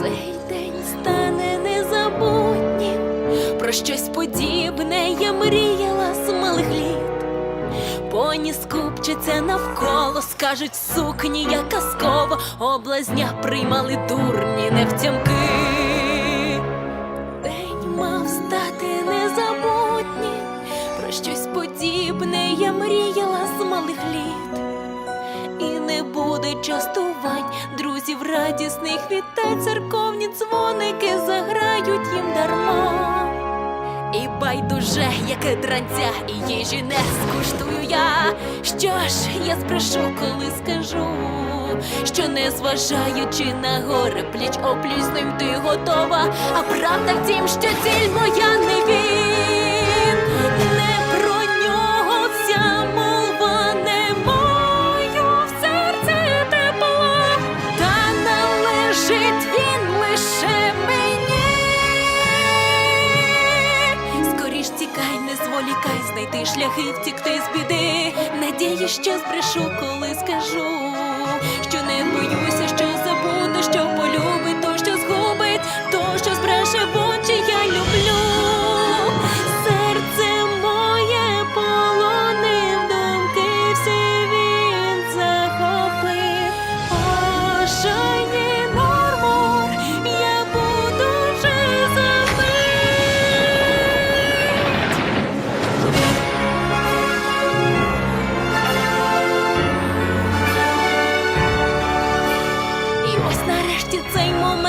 цей день стане незабутнім, про щось подібне я мріяла з малих літ, поні скупчаться навколо, скажуть сукні, я казково, облазня приймали дурні невтямки. День мав стати незабутнім, про щось подібне я мріяла з малих літ. Частувань, друзів радісних вітань, церковні дзвоники заграють їм дарма. І байдуже, яке дранця, і їжі не скуштую я. Що ж, я спрошу, коли скажу, що не зважаючи на горе, пліч опліч з ним ти готова. А правда в тім, що ціль не знайти шляхи, втікти з біди. Надії, що збрешу, коли скажу,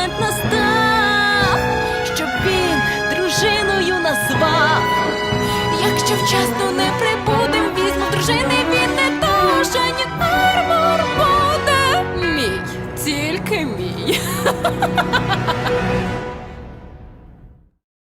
момент настав, щоб він дружиною назвав. Якщо вчасно не прибудем, візьму дружини він не дуже ні армор буде. Мій, тільки мій.